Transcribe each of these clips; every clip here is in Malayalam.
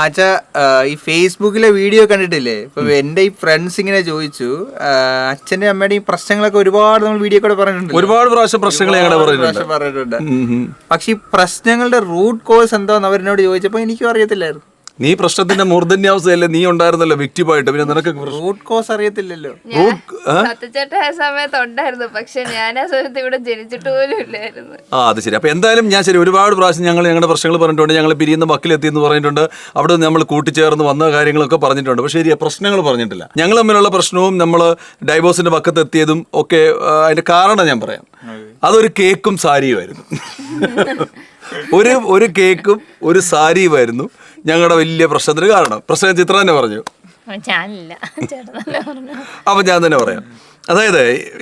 ആച്ചാ ഈ ഫേസ്ബുക്കിലെ വീഡിയോ കണ്ടിട്ടില്ലേ? ഇപ്പൊ എന്റെ ഈ ഫ്രണ്ട്സ് ഇങ്ങനെ ചോദിച്ചു അച്ഛന്റെ അമ്മയുടെ ഈ പ്രശ്നങ്ങളൊക്കെ ഒരുപാട് നമ്മൾ വീഡിയോ കൂടെ പറഞ്ഞിട്ടുണ്ട് ഒരുപാട് പ്രാവശ്യം പ്രശ്നങ്ങൾ പറഞ്ഞിട്ടുണ്ട്. പക്ഷെ ഈ പ്രശ്നങ്ങളുടെ റൂട്ട് കോഴ്സ് എന്താന്ന് അവരെന്നോട് ചോദിച്ചപ്പോ എനിക്കും അറിയത്തില്ലായിരുന്നു. നീ പ്രശ്നത്തിന്റെ മൂർധന്യാവസ്ഥയല്ലേ നീ ഉണ്ടായിരുന്നല്ലോ വ്യക്തിമായിട്ട് പിന്നെ നിനക്ക് റൂട്ട് കോസ് അറിയത്തില്ലല്ലോ. ആ സമയത്ത് ഉണ്ടായിരുന്നു. പക്ഷെ ഞാൻ ആ സമയത്ത് ഇവിടെ ജനിച്ചിട്ട് പോലും ഇല്ലായിരുന്നു. ആ അത് ശരി. അപ്പൊ എന്തായാലും ഞാൻ ശരി ഒരുപാട് പ്രാവശ്യം ഞങ്ങൾ ഞങ്ങളുടെ പ്രശ്നങ്ങൾ പറഞ്ഞിട്ടുണ്ട്. ഞങ്ങൾ പിരിയുന്ന മക്കിലെത്തി എന്ന് പറഞ്ഞിട്ടുണ്ട്. അവിടെ നമ്മൾ കൂട്ടിച്ചേർന്ന് വന്ന കാര്യങ്ങളൊക്കെ പറഞ്ഞിട്ടുണ്ട്. പക്ഷേ ശരി പ്രശ്നങ്ങൾ പറഞ്ഞിട്ടില്ല. ഞങ്ങൾ തമ്മിലുള്ള പ്രശ്നവും നമ്മൾ ഡൈവോഴ്സിന്റെ പക്കത്ത് എത്തിയതും ഒക്കെ അതിന്റെ കാരണം ഞാൻ പറയാം. അതൊരു കേക്കും സാരിയുമായിരുന്നു. ഒരു ഒരു കേക്കും ഒരു സാരിയുമായിരുന്നു. ഞങ്ങളുടെ വലിയ പ്രശ്നത്തിന് കാരണം. പ്രശ്നം ചിത്ര തന്നെ പറഞ്ഞു. ഞാനില്ല. ചേട്ടനല്ലേ പറഞ്ഞു. അപ്പം ഞാൻ തന്നെ പറയാം. അതായത്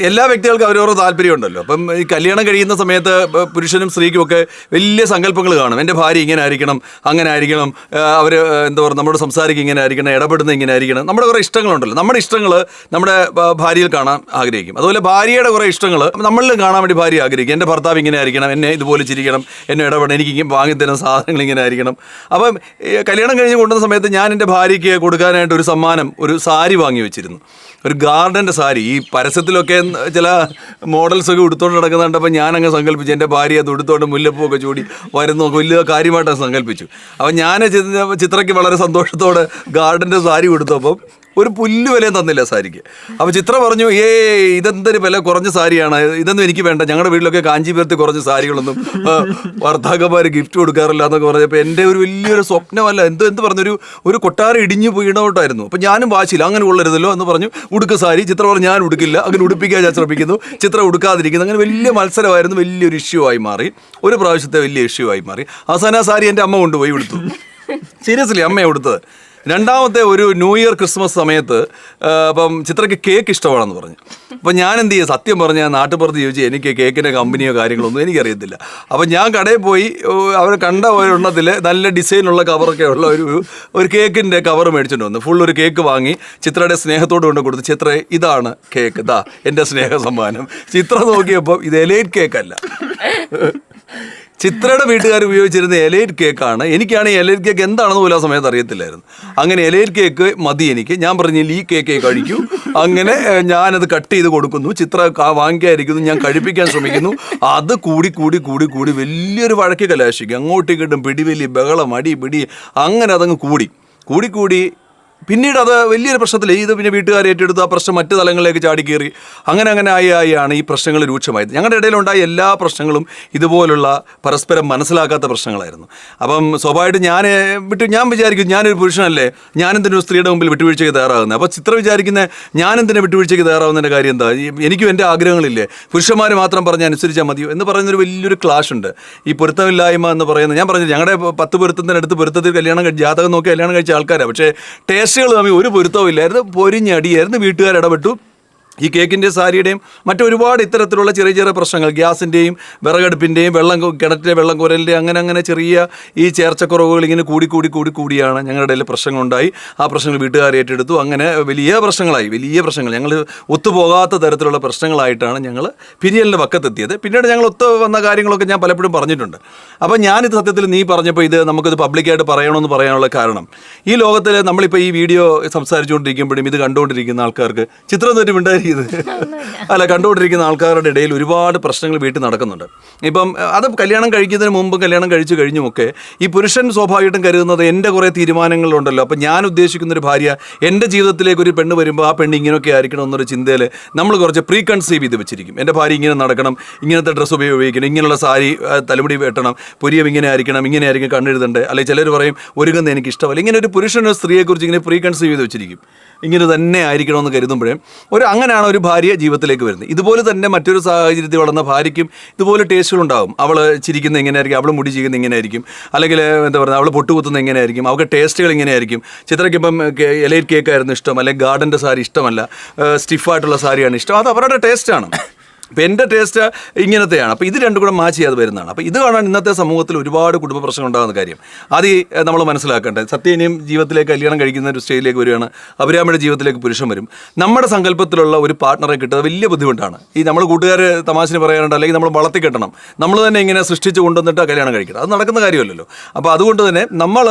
എല്ലാ വ്യക്തികൾക്കും അവരോരോ താല്പര്യമുണ്ടല്ലോ. അപ്പം ഈ കല്യാണം കഴിയുന്ന സമയത്ത് പുരുഷനും സ്ത്രീക്കും ഒക്കെ വലിയ സങ്കല്പങ്ങൾ കാണും. എന്റെ ഭാര്യ ഇങ്ങനെ ആയിരിക്കണം അങ്ങനെ ആയിരിക്കണം അവർ എന്താ പറയുക നമ്മുടെ സംസാരിക്കുക ഇങ്ങനെ ആയിരിക്കണം ഇടപെടുന്ന ഇങ്ങനെ ആയിരിക്കണം. നമ്മുടെ കുറേ ഇഷ്ടങ്ങളുണ്ടല്ലോ. നമ്മുടെ ഇഷ്ടങ്ങൾ നമ്മുടെ ഭാര്യയിൽ കാണാൻ ആഗ്രഹിക്കും. അതുപോലെ ഭാര്യയുടെ കുറേ ഇഷ്ടങ്ങൾ നമ്മളിലും കാണാൻ വേണ്ടി ഭാര്യ ആഗ്രഹിക്കും. എന്റെ ഭർത്താവ് ഇങ്ങനെ ആയിരിക്കണം എന്നെ ഇതുപോലെ ചിരിക്കണം എന്നെ ഇടപെടണം എനിക്ക് വാങ്ങി വാങ്ങിത്തരുന്ന സാധനങ്ങൾ ഇങ്ങനെ ആയിരിക്കണം. അപ്പം കല്യാണം കഴിഞ്ഞ് കൊണ്ടുവന്ന സമയത്ത് ഞാൻ എന്റെ ഭാര്യയ്ക്ക് കൊടുക്കാനായിട്ട് ഒരു സമ്മാനം ഒരു സാരി വാങ്ങി വെച്ചിരുന്നു. ഒരു ഗാർഡന്റെ സാരി. ഈ പരസ്യത്തിലൊക്കെ ചില മോഡൽസ് ഒക്കെ ഉടുത്തോണ്ട് നടക്കുന്ന കണ്ടപ്പോൾ ഞാൻ അങ്ങ് സങ്കല്പിച്ചു. എന്റെ ഭാര്യ അത് ഉടുത്തോണ്ട് മുല്ലപ്പൂവൊക്കെ ചൂടി വരുന്നു. വലിയ കാര്യമായിട്ട് സങ്കല്പിച്ചു. അപ്പം ഞാൻ ചിത്ര- ചിത്രയ്ക്ക് വളരെ സന്തോഷത്തോടെ ഗാർഡന്റെ സാരി കൊടുത്തപ്പം ഒരു പുല്ല് വിലയും തന്നില്ല സാരിക്ക്. അപ്പോൾ ചിത്ര പറഞ്ഞു ഏ ഇതെന്തൊരു വില കുറഞ്ഞ സാരിയാണ്. ഇതൊന്നും എനിക്ക് വേണ്ട. ഞങ്ങളുടെ വീട്ടിലൊക്കെ കാഞ്ചീപുരത്ത് കുറഞ്ഞ സാരികളൊന്നും ഭർത്താക്കന്മാർ ഗിഫ്റ്റ് കൊടുക്കാറില്ല എന്നൊക്കെ പറഞ്ഞപ്പോൾ എന്റെ ഒരു വലിയൊരു സ്വപ്നമല്ല. എന്തോ എന്ത് പറഞ്ഞൊരു ഒരു കൊട്ടാരം ഇടിഞ്ഞു വീണോട്ടായിരുന്നു. അപ്പോൾ ഞാനും വാശിയില്ല. അങ്ങനെ കൊള്ളരുതല്ലോ എന്ന് പറഞ്ഞു. ഉടുക്ക സാരി. ചിത്ര പറഞ്ഞു ഞാൻ ഉടുക്കില്ല. അങ്ങനെ ഉടുപ്പിക്കാൻ ഞാൻ ശ്രമിക്കുന്നു. ചിത്രം ഉടുക്കാതിരിക്കുന്നു. അങ്ങനെ വലിയ മത്സരമായിരുന്നു. വലിയൊരു ഇഷ്യൂ ആയി മാറി. ഒരു പ്രാവശ്യത്തെ വലിയ ഇഷ്യൂ ആയി മാറി. അവസാന ആ സാരി എന്റെ അമ്മ കൊണ്ടുപോയി ഉടുത്തു സീരിയസ്ലി അമ്മയെ കൊടുത്തത്. രണ്ടാമത്തെ ഒരു ന്യൂ ഇയർ ക്രിസ്മസ് സമയത്ത് ഇപ്പം ചിത്രയ്ക്ക് കേക്ക് ഇഷ്ടമാണെന്ന് പറഞ്ഞു. അപ്പം ഞാൻ എന്ത് ചെയ്യുക സത്യം പറഞ്ഞാൽ നാട്ടുപുറത്ത് ചോദിച്ചു എനിക്ക് കേക്കിന്റെ കമ്പനിയോ കാര്യങ്ങളൊന്നും എനിക്കറിയത്തില്ല. അപ്പം ഞാൻ കടയിൽ പോയി ഓ, അവർ കണ്ട ഒരെണ്ണത്തിൽ നല്ല ഡിസൈനുള്ള കവറൊക്കെ ഉള്ള ഒരു ഒരു കേക്കിന്റെ കവർ മേടിച്ചിട്ട് വന്നു. ഫുൾ ഒരു കേക്ക് വാങ്ങി ചിത്രയുടെ സ്നേഹത്തോട് കൊണ്ട് കൊടുത്തു. ചിത്ര ഇതാണ് കേക്ക് ദാ എന്റെ സ്നേഹ സമ്മാനം ചിത്ര നോക്കിയപ്പോൾ ഇത് എലൈറ്റ് കേക്കല്ല ചിത്രയുടെ വീട്ടുകാർ ഉപയോഗിച്ചിരുന്ന എലൈറ്റ് കേക്കാണ്. എനിക്കാണ് എലൈറ്റ് കേക്ക് എന്താണെന്ന് പോലും ആ സമയത്ത് അറിയത്തില്ലായിരുന്നു. അങ്ങനെ എലൈറ്റ് കേക്ക് മതി എനിക്ക്. ഞാൻ പറഞ്ഞില്ല ഈ കേക്കേ കഴിക്കൂ. അങ്ങനെ ഞാനത് കട്ട് ചെയ്ത് കൊടുക്കുന്നു. ചിത്ര വാങ്ങിക്കാതിരിക്കുന്നു. ഞാൻ കഴിപ്പിക്കാൻ ശ്രമിക്കുന്നു. അത് കൂടി കൂടി കൂടി കൂടി വലിയൊരു വഴക്ക് കലാശിക്കും. അങ്ങോട്ടും ഇങ്ങോട്ടും പിടിവലി ബഹളം അടി പിടി. അങ്ങനെ അതങ്ങ് കൂടി. കൂടി കൂടി പിന്നീട് അത് വലിയൊരു പ്രശ്നത്തിൽ ഇത് പിന്നെ വീട്ടുകാർ ഏറ്റെടുത്ത് ആ പ്രശ്നം മറ്റു തലങ്ങളിലേക്ക് ചാടിക്കേറി അങ്ങനെ അങ്ങനെ ആയി ആയാണ് ഈ പ്രശ്നങ്ങൾ രൂക്ഷമായത്. ഞങ്ങളുടെ ഇടയിലുണ്ടായ എല്ലാ പ്രശ്നങ്ങളും ഇതുപോലുള്ള പരസ്പരം മനസ്സിലാക്കാത്ത പ്രശ്നങ്ങളായിരുന്നു. അപ്പം സ്വാഭാവികമായിട്ട് ഞാൻ വിട്ടു ഞാൻ വിചാരിക്കും ഞാനൊരു പുരുഷനല്ലേ ഞാനെന്തിനും സ്ത്രീയുടെ മുമ്പിൽ വിട്ടുവീഴ്ചയ്ക്ക് തയ്യാറാകുന്നത്? അപ്പോൾ ചിത്ര വിചാരിക്കുന്ന ഞാനെന്തിനെ വിട്ടുവീഴ്ചയ്ക്ക് തയ്യാറാവുന്നതിന്റെ കാര്യം എന്താ? എനിക്കും എന്റെ ആഗ്രഹങ്ങളില്ലേ പുരുഷന്മാർ മാത്രം പറഞ്ഞ് അനുസരിച്ചാൽ മതിയോ എന്ന് പറയുന്നൊരു വലിയൊരു ക്ലാഷ് ഉണ്ട്. ഈ പൊരുത്തമില്ലായ്മ എന്ന് പറയുന്നത് ഞാൻ പറഞ്ഞത് ഞങ്ങളുടെ പത്ത് പൊരുത്തത്തിനടുത്ത് പൊരുത്തത്തിൽ കല്യാണം ജാതകം നോക്കി കല്യാണം കഴിച്ച ആൾക്കാരാണ് പക്ഷേ ടേസ്റ്റുകൾ തമ്മിൽ ഒരു പൊരുത്തവും ഇല്ലായിരുന്നു. പൊരിഞ്ഞടിയായിരുന്നു വീട്ടുകാർ ഇടപെട്ടു. ഈ കേക്കിന്റെ സാരിയുടെയും മറ്റൊരുപാട് ഇത്തരത്തിലുള്ള ചെറിയ ചെറിയ പ്രശ്നങ്ങൾ. ഗ്യാസിന്റെയും വിറകടുപ്പിന്റെയും വെള്ളം കിണറ്റിലെ വെള്ളം കുരലിന്റെ അങ്ങനെ അങ്ങനെ ചെറിയ ഈ ചേർച്ചക്കുറവുകൾ ഇങ്ങനെ കൂടി കൂടി കൂടി കൂടിയാണ് ഞങ്ങളുടെ ഇടയിൽ പ്രശ്നങ്ങളുണ്ടായി. ആ പ്രശ്നങ്ങൾ വീട്ടുകാർ ഏറ്റെടുത്തു. അങ്ങനെ വലിയ പ്രശ്നങ്ങളായി. വലിയ പ്രശ്നങ്ങൾ. ഞങ്ങൾ ഒത്തുപോകാത്ത തരത്തിലുള്ള പ്രശ്നങ്ങളായിട്ടാണ് ഞങ്ങൾ പിരിയലിന്റെ പക്കത്തെത്തിയത് പിന്നീട് ഞങ്ങൾ ഒത്തു വന്ന കാര്യങ്ങളൊക്കെ ഞാൻ പലപ്പോഴും പറഞ്ഞിട്ടുണ്ട്. അപ്പോൾ ഞാനിത് സത്യത്തിൽ നീ പറഞ്ഞപ്പോൾ ഇത് നമുക്കിത് പബ്ലിക്കായിട്ട് പറയണമെന്ന് പറയാനുള്ള കാരണം. ഈ ലോകത്തിൽ നമ്മളിപ്പോൾ ഈ വീഡിയോ സംസാരിച്ചുകൊണ്ടിരിക്കുമ്പോഴും ഇത് കണ്ടുകൊണ്ടിരിക്കുന്ന ആൾക്കാർക്ക് ചിത്രം തെറ്റി ഉണ്ടായിരിക്കുന്നത് അല്ല കണ്ടുകൊണ്ടിരിക്കുന്ന ആൾക്കാരുടെ ഇടയിൽ ഒരുപാട് പ്രശ്നങ്ങൾ വീട്ടിൽ നടക്കുന്നുണ്ട്. ഇപ്പം അത് കല്യാണം കഴിക്കുന്നതിന് മുമ്പ് കല്യാണം കഴിച്ചു കഴിഞ്ഞുമൊക്കെ ഈ പുരുഷൻ സ്വാഭാവികമായിട്ടും കരുതുന്നത് എന്റെ കുറേ തീരുമാനങ്ങളുണ്ടല്ലോ. അപ്പം ഞാൻ ഉദ്ദേശിക്കുന്ന ഒരു ഭാര്യ എന്റെ ജീവിതത്തിലേക്ക് ഒരു പെണ്ണ് വരുമ്പോൾ ആ പെണ്ണ് ഇങ്ങനെയൊക്കെ ആയിരിക്കണം എന്നൊരു ചിന്തയിൽ നമ്മൾ കുറച്ച് പ്രീ കൺസീവ് ചെയ്ത് വെച്ചിരിക്കും. എന്റെ ഭാര്യ ഇങ്ങനെ നടക്കണം ഇങ്ങനത്തെ ഡ്രസ്സ് ഉപയോഗിക്കണം ഇങ്ങനെയുള്ള സാരി തലമുടി വെട്ടണം പുരിയം ഇങ്ങനെ ആയിരിക്കണം ഇങ്ങനെ ആയിരിക്കും കണ്ണെഴുതണ്ട്. അല്ലെങ്കിൽ ചിലർ പറയും ഒരുങ്ങുന്ന എനിക്ക് ഇഷ്ടമല്ല. ഇങ്ങനെ ഒരു പുരുഷനോ സ്ത്രീയെക്കുറിച്ച് ഇങ്ങനെ പ്രീ കൺസീവ് ചെയ്ത് വെച്ചിരിക്കും. ഇങ്ങനെ തന്നെ ആയിരിക്കണമെന്ന് കരുതുമ്പോഴേ ഒരു അങ്ങനെയാണ് ഒരു ഭാര്യ ജീവിതത്തിലേക്ക് വരുന്നത്. ഇതുപോലെ തന്നെ മറ്റൊരു സാഹചര്യത്തിൽ വളർന്ന ഭാര്യയ്ക്കും ഇതുപോലെ ടേസ്റ്റുകളുണ്ടാവും അവൾ ചിരിക്കുന്ന എങ്ങനെയായിരിക്കും? അവൾ മുടി ചെയ്യുന്ന എങ്ങനെയായിരിക്കും? അല്ലെങ്കിൽ എന്താ പറയുക അവൾ പൊട്ടുകുത്തുന്ന എങ്ങനെയായിരിക്കും? അവൾക്ക് ടേസ്റ്റുകൾ എങ്ങനെയായിരിക്കും? ചിത്രയ്ക്ക് ഇപ്പം ഇലയിൽ കേക്കായിരുന്നു ഇഷ്ടം. അല്ലെങ്കിൽ ഗാർഡന്റെ സാരി ഇഷ്ടമല്ല. സ്റ്റിഫായിട്ടുള്ള സാരിയാണ് ഇഷ്ടം. അത് അവരുടെ ടേസ്റ്റാണ് അപ്പം എന്റെ ടേസ്റ്റ് ഇങ്ങനത്തെയാണ്. അപ്പോൾ ഇത് രണ്ടും കൂടെ മാച്ച് ചെയ്യാതെ വരുന്നതാണ്. അപ്പോൾ ഇത് കാണാൻ ഇന്നത്തെ സമൂഹത്തിൽ ഒരുപാട് കുടുംബ പ്രശ്നം ഉണ്ടാകുന്ന കാര്യം. അത് നമ്മൾ മനസ്സിലാക്കേണ്ടത്. സത്യം ഇനിയും ജീവിതത്തിലേക്ക് കല്യാണം കഴിക്കുന്ന ഒരു സ്റ്റേജിലേക്ക് വരികയാണ്. അഭിരാമിയുടെ ജീവിതത്തിലേക്ക് പുരുഷൻ വരും. നമ്മുടെ സങ്കല്പത്തിലുള്ള ഒരു പാർട്ട്ണറെ കിട്ടുന്നത് വലിയ ബുദ്ധിമുട്ടാണ്. ഈ നമ്മൾ കൂട്ടുകാർ തമാശന് പറയാനുണ്ട് അല്ലെങ്കിൽ നമ്മൾ വളർത്തി കെട്ടണം. നമ്മൾ തന്നെ ഇങ്ങനെ സൃഷ്ടിച്ച് കൊണ്ടുവന്നിട്ട് കല്യാണം കഴിക്കണം. അത് നടക്കുന്ന കാര്യമല്ലല്ലോ. അപ്പോൾ അതുകൊണ്ട് തന്നെ നമ്മൾ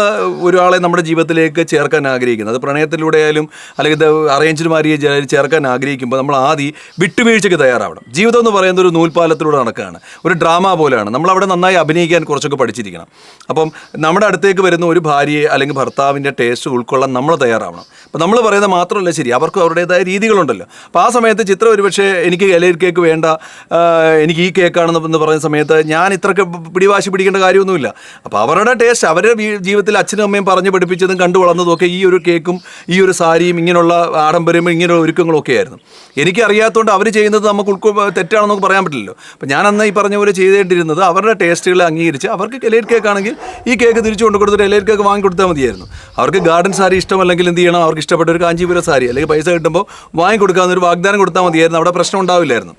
ഒരാളെ നമ്മുടെ ജീവിതത്തിലേക്ക് ചേർക്കാൻ ആഗ്രഹിക്കുന്നത്. അത് പ്രണയത്തിലൂടെ ആയാലും അല്ലെങ്കിൽ അറേഞ്ച്ഡ് മാര്യേജ് ചേർക്കാൻ ആഗ്രഹിക്കുമ്പോൾ നമ്മൾ ആദ്യം വിട്ടുവീഴ്ചയ്ക്ക് തയ്യാറാവണം. ജീവിതം എന്ന് പറയുന്നത് ഒരു നൂൽപാലത്തിലൂടെ നടക്കുകയാണ്. ഒരു ഡ്രാമ പോലെയാണ്. നമ്മൾ അവിടെ നന്നായി അഭിനയിക്കാൻ കുറച്ചൊക്കെ പഠിച്ചിരിക്കണം. അപ്പം നമ്മുടെ അടുത്തേക്ക് വരുന്ന ഒരു ഭാര്യയെ അല്ലെങ്കിൽ ഭർത്താവിന്റെ ടേസ്റ്റ് ഉൾക്കൊള്ളാൻ നമ്മൾ തയ്യാറാവണം. അപ്പം നമ്മൾ പറയുന്നത് മാത്രമല്ല ശരി അവർക്കും അവരുടേതായ രീതികളുണ്ടല്ലോ. അപ്പോൾ ആ സമയത്ത് ചിത്രം ഒരുപക്ഷെ എനിക്ക് ഇലയിൽ കേക്ക് വേണ്ട എനിക്ക് ഈ കേക്കാണെന്ന് പറയുന്ന സമയത്ത് ഞാൻ ഇത്രയ്ക്ക് പിടിവാശി പിടിക്കേണ്ട കാര്യമൊന്നുമില്ല. അപ്പോൾ അവരുടെ ടേസ്റ്റ് അവരുടെ ജീവിതത്തിൽ അച്ഛനും അമ്മയും പറഞ്ഞു പഠിപ്പിച്ചതും കണ്ടു വളർന്നതും ഒക്കെ ഈ ഒരു കേക്കും ഈ ഒരു സാരിയും ഇങ്ങനെയുള്ള ആഡംബരം ഇങ്ങനെയുള്ള ഒരുക്കങ്ങളൊക്കെ ആയിരുന്നു. എനിക്ക് അറിയാത്തതുകൊണ്ട് അവർ ചെയ്യുന്നത് നമുക്ക് ഉൾക്കൊ തെറ്റാണെന്നൊക്കെ പറയാൻ പറ്റില്ലല്ലോ. അപ്പം ഞാൻ അന്ന് ഈ പറഞ്ഞ പോലെ ചെയ്തേണ്ടിരുന്നത് അവരുടെ ടേസ്റ്റുകളെ അംഗീകരിച്ച് അവർക്ക് എലൈറ്റ് കേക്ക് ആണെങ്കിൽ ഈ കേക്ക് തിരിച്ചു കൊണ്ട് കൊടുത്തിട്ട് എലൈറ്റ് കേക്ക് വാങ്ങി കൊടുത്താൽ മതിയായിരുന്നു. അവർക്ക് ഗാർഡൻ സാരി ഇഷ്ടമല്ലെങ്കിൽ എന്ത് ചെയ്യണം? അവർക്ക് ഇഷ്ടപ്പെട്ട ഒരു കാഞ്ചീപുരം സാരി അല്ലെങ്കിൽ പൈസ കിട്ടുമ്പോൾ വാങ്ങി കൊടുക്കാവുന്ന ഒരു വാഗ്ദാനം കൊടുത്താൽ മതിയായിരുന്നു. അവിടെ പ്രശ്നം ഉണ്ടാവില്ലായിരുന്നു.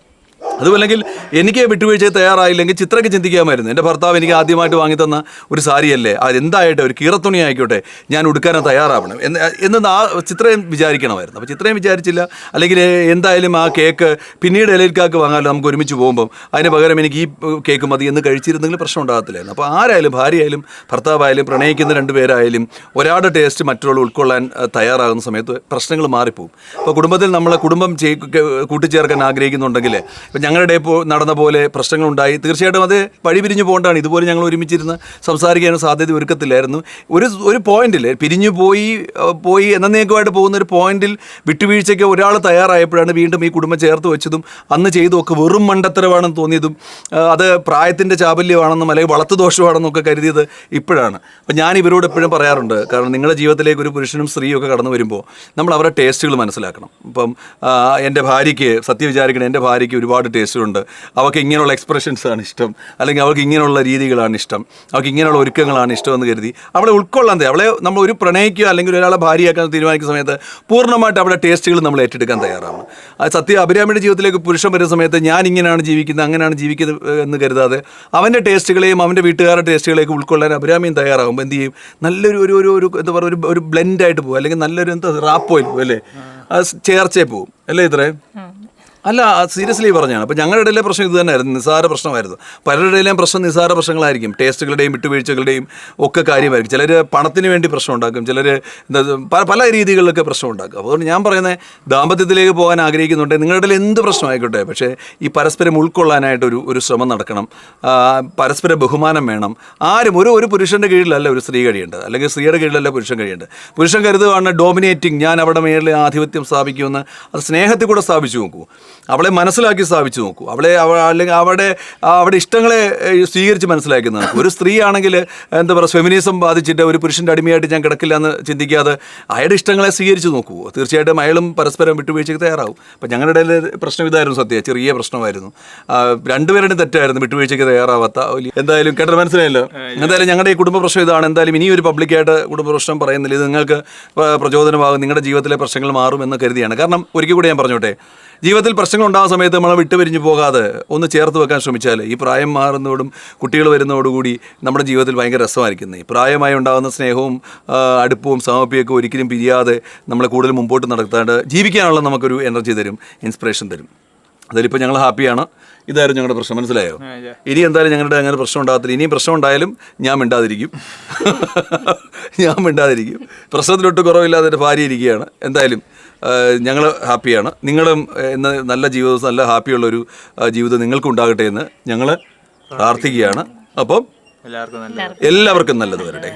അതുമല്ലെങ്കിൽ എനിക്ക് വിട്ടുവീഴ്ച തയ്യാറായില്ലെങ്കിൽ ചിത്രയ്ക്ക് ചിന്തിക്കാമായിരുന്നു. എന്റെ ഭർത്താവ് എനിക്ക് ആദ്യമായിട്ട് വാങ്ങി തന്ന ഒരു സാരിയല്ലേ? അത് എന്തായിട്ട് ഒരു കീറത്തുണി ആയിക്കോട്ടെ ഞാൻ ഉടുക്കാൻ തയ്യാറാവണം. എന്ന് എന്ന് ആ ചിത്രയും വിചാരിക്കണമായിരുന്നു. അപ്പോൾ ചിത്രയും വിചാരിച്ചില്ല. അല്ലെങ്കിൽ എന്തായാലും ആ കേക്ക് പിന്നീട് ഇലയിൽക്കാക്ക് വാങ്ങാമല്ലോ നമുക്ക് ഒരുമിച്ച് പോകുമ്പം. അതിന് പകരം എനിക്ക് ഈ കേക്ക് മതി എന്ന് കഴിച്ചിരുന്നെങ്കിൽ പ്രശ്നം ഉണ്ടാകത്തില്ലായിരുന്നു. അപ്പോൾ ആരായാലും ഭാര്യയായാലും ഭർത്താവായാലും പ്രണയിക്കുന്ന രണ്ടുപേരായാലും ഒരാളുടെ ടേസ്റ്റ് മറ്റുള്ള ഉൾക്കൊള്ളാൻ തയ്യാറാകുന്ന സമയത്ത് പ്രശ്നങ്ങൾ മാറിപ്പോകും. അപ്പോൾ കുടുംബത്തിൽ നമ്മളെ കുടുംബം കൂട്ടിച്ചേർക്കാൻ ആഗ്രഹിക്കുന്നുണ്ടെങ്കിൽ ഇപ്പം ഞങ്ങളുടെ നടന്ന പോലെ പ്രശ്നങ്ങളുണ്ടായി. തീർച്ചയായിട്ടും അത് പിരിഞ്ഞു പോകേണ്ടതാണ്. ഇതുപോലെ ഞങ്ങൾ ഒരുമിച്ചിരുന്ന് സംസാരിക്കാനും സാധ്യത ഒരുക്കത്തില്ലായിരുന്നു. ഒരു ഒരു പോയിന്റിൽ പിരിഞ്ഞു പോയി പോയി എന്നേക്കുമായിട്ട് പോകുന്ന ഒരു പോയിന്റിൽ വിട്ടുവീഴ്ചയ്ക്ക് ഒരാൾ തയ്യാറായപ്പോഴാണ് വീണ്ടും ഈ കുടുംബം ചേർത്ത് വെച്ചതും അന്ന് ചെയ്തുമൊക്കെ വെറും മണ്ടത്തരമാണെന്ന് തോന്നിയതും അത് പ്രായത്തിന്റെ ചാബല്യമാണെന്നും അല്ലെങ്കിൽ വളർത്തു ദോഷമാണെന്നൊക്കെ കരുതിയത് ഇപ്പോഴാണ്. അപ്പം ഞാൻ ഇവരോട് എപ്പോഴും പറയാറുണ്ട് കാരണം നിങ്ങളുടെ ജീവിതത്തിലേക്ക് ഒരു പുരുഷനും സ്ത്രീയും ഒക്കെ കടന്നു വരുമ്പോൾ നമ്മൾ അവരുടെ ടേസ്റ്റുകൾ മനസ്സിലാക്കണം. ഇപ്പം എന്റെ ഭാര്യയ്ക്ക് സത്യം വിചാരിക്കണം എന്റെ ഭാര്യയ്ക്ക് ഒരുപാട് ടേസ്റ്റുകളുണ്ട് അവൾക്ക് ഇങ്ങനെയുള്ള എക്സ്പ്രഷൻസ് ആണ് ഇഷ്ടം. അല്ലെങ്കിൽ അവൾക്ക് ഇങ്ങനെയുള്ള രീതികളാണ് ഇഷ്ടം. അവൾക്ക് ഇങ്ങനെയുള്ള ഒരുക്കങ്ങളാണ് ഇഷ്ടം എന്ന് കരുതി. അവളെ ഉൾക്കൊള്ളാൻ തയ്യാ- അവളെ നമ്മൾ ഒരു പ്രണയിക്കുക അല്ലെങ്കിൽ ഒരാളെ ഭാര്യയാക്കാൻ തീരുമാനിക്കുന്ന സമയത്ത് പൂർണമായിട്ട് അവളുടെ ടേസ്റ്റുകൾ നമ്മൾ ഏറ്റെടുക്കാൻ തയ്യാറാണ്. അത് സത്യം അഭിരാമിയുടെ ജീവിതത്തിലേക്ക് പുരുഷൻ വരുന്ന സമയത്ത് ഞാൻ ഇങ്ങനെയാണ് ജീവിക്കുന്നത് അങ്ങനെയാണ് ജീവിക്കുന്നത് എന്ന് കരുതാതെ അവന്റെ ടേസ്റ്റുകളെയും അവന്റെ വീട്ടുകാരുടെ ടേസ്റ്റുകളെയും ഉൾക്കൊള്ളാൻ അഭിരാമിയും തയ്യാറാകുമ്പോൾ എന്ത് ചെയ്യും? നല്ലൊരു ഒരു ഒരു ഒരു എന്താ പറയുക ഒരു ബ്ലെൻഡായിട്ട് പോകും അല്ലെങ്കിൽ നല്ലൊരു എന്താ റാപ്പോയിൽ പോകും അല്ലേ അത് ചേർച്ചയെ പോകും അല്ലേ ഇത്രേ? അല്ല സീരിയസ്ലി പറഞ്ഞാണ് അപ്പോൾ ഞങ്ങളുടെ ഇടയിലെ പ്രശ്നം ഇത് തന്നെയായിരുന്നു നിസ്സാര പ്രശ്നമായിരുന്നു. പലരുടെ ഇടയിലെയും പ്രശ്നം നിസ്സാര പ്രശ്നങ്ങളായിരിക്കും. ടേസ്റ്റുകളുടെയും വിട്ടുവീഴ്ചകളുടെയും ഒക്കെ കാര്യമായിരിക്കും. ചിലർ പണത്തിന് വേണ്ടി പ്രശ്നം ഉണ്ടാക്കും ചിലർ എന്താ പല രീതികളിലൊക്കെ പ്രശ്നം ഉണ്ടാക്കും. അതുകൊണ്ട് ഞാൻ പറയുന്നത് ദാമ്പത്യത്തിലേക്ക് പോകാൻ ആഗ്രഹിക്കുന്നുണ്ടെങ്കിൽ നിങ്ങളുടെ ഇടയിൽ എന്ത് പ്രശ്നമായിക്കോട്ടെ പക്ഷേ ഈ പരസ്പരം ഉൾക്കൊള്ളാനായിട്ട് ഒരു ഒരു ശ്രമം നടക്കണം. പരസ്പര ബഹുമാനം വേണം. ആരും ഒരു ഒരു പുരുഷന്റെ കീഴിലല്ല ഒരു സ്ത്രീ കഴിയേണ്ടത്. അല്ലെങ്കിൽ സ്ത്രീയുടെ കീഴിലല്ല പുരുഷൻ കഴിയേണ്ടത്. പുരുഷൻ കരുതുകയാണ് ഡോമിനേറ്റിംഗ് ഞാൻ അവിടെ മേളിൽ ആധിപത്യം സ്ഥാപിക്കുമെന്ന്. അത് സ്നേഹത്തിൽ കൂടെ സ്ഥാപിച്ചു നോക്കൂ. അവളെ മനസ്സിലാക്കി സ്ഥാപിച്ചു നോക്കൂ. അവളെ അവ അല്ലെങ്കിൽ അവിടെ അവിടെ ഇഷ്ടങ്ങളെ സ്വീകരിച്ച് മനസ്സിലാക്കി നോക്കൂ ഒരു സ്ത്രീ ആണെങ്കിൽ എന്താ പറയുക ഫെമിനിസം ബാധിച്ചിട്ട് ഒരു പുരുഷന്റെ അടിമയായിട്ട് ഞാൻ കിടക്കില്ല എന്ന് ചിന്തിക്കാതെ അയാളുടെ ഇഷ്ടങ്ങളെ സ്വീകരിച്ച് നോക്കൂ. തീർച്ചയായിട്ടും അയാളും പരസ്പരം വിട്ടുവീഴ്ചയ്ക്ക് തയ്യാറാവും. അപ്പം ഞങ്ങളുടെ ഇടയിൽ പ്രശ്നം ഇതായിരുന്നു സത്യ ചെറിയ പ്രശ്നമായിരുന്നു. രണ്ടുപേരുടെയും തെറ്റായിരുന്നു വിട്ടുവീഴ്ചയ്ക്ക് തയ്യാറാവാത്ത. എന്തായാലും കേട്ടത് മനസ്സിലായല്ലോ? എന്തായാലും ഞങ്ങളുടെ ഈ കുടുംബ പ്രശ്നം ഇതാണ്. എന്തായാലും ഇനി ഒരു പബ്ലിക്കായിട്ട് കുടുംബ പ്രശ്നം പറയുന്നില്ല. ഇത് നിങ്ങൾക്ക് പ്ര- പ്രചോദനമാകും. നിങ്ങളുടെ ജീവിതത്തിലെ പ്രശ്നങ്ങൾ മാറും എന്ന് കരുതിയാണ്. കാരണം ഒരിക്കൽ കൂടി ഞാൻ പറഞ്ഞോട്ടെ ജീവിതത്തിൽ പ്രശ്നങ്ങൾ ഉണ്ടാകുന്ന സമയത്ത് നമ്മൾ വിട്ടുപിരിഞ്ഞു പോകാതെ ഒന്ന് ചേർത്ത് വെക്കാൻ ശ്രമിച്ചാൽ ഈ പ്രായം മാറുന്നതോടും കുട്ടികൾ വരുന്നതോടുകൂടി നമ്മുടെ ജീവിതത്തിൽ ഭയങ്കര രസമായിരിക്കുന്നത് ഈ പ്രായമായി ഉണ്ടാകുന്ന സ്നേഹവും അടുപ്പവും സമപ്പിയൊക്കെ ഒരിക്കലും പിരിയാതെ നമ്മളെ കൂടുതൽ മുമ്പോട്ട് നടത്താണ്ട് ജീവിക്കാനുള്ള നമുക്കൊരു എനർജി തരും ഇൻസ്പിറേഷൻ തരും. അതിലിപ്പോൾ ഞങ്ങൾ ഹാപ്പിയാണ്. ഇതായിരുന്നു ഞങ്ങളുടെ പ്രശ്നം. മനസ്സിലായോ? ഇനി എന്തായാലും ഞങ്ങളുടെ അങ്ങനെ പ്രശ്നം ഉണ്ടാകത്തില്ല. ഇനിയും പ്രശ്നം ഉണ്ടായാലും ഞാൻ മിണ്ടാതിരിക്കും. ഞാൻ മിണ്ടാതിരിക്കും. പ്രശ്നത്തിലൊട്ട് കുറവില്ലാതെ എന്റെ ഭാര്യ ഇരിക്കുകയാണ്. എന്തായാലും ഞങ്ങൾ ഹാപ്പിയാണ്. നിങ്ങളും എന്ന നല്ല ജീവിതം നല്ല ഹാപ്പിയുള്ളൊരു ജീവിതം നിങ്ങൾക്കും ഉണ്ടാകട്ടെ എന്ന് ഞങ്ങൾ പ്രാർത്ഥിക്കുകയാണ്. അപ്പം എല്ലാവർക്കും നല്ലത് വരട്ടെ.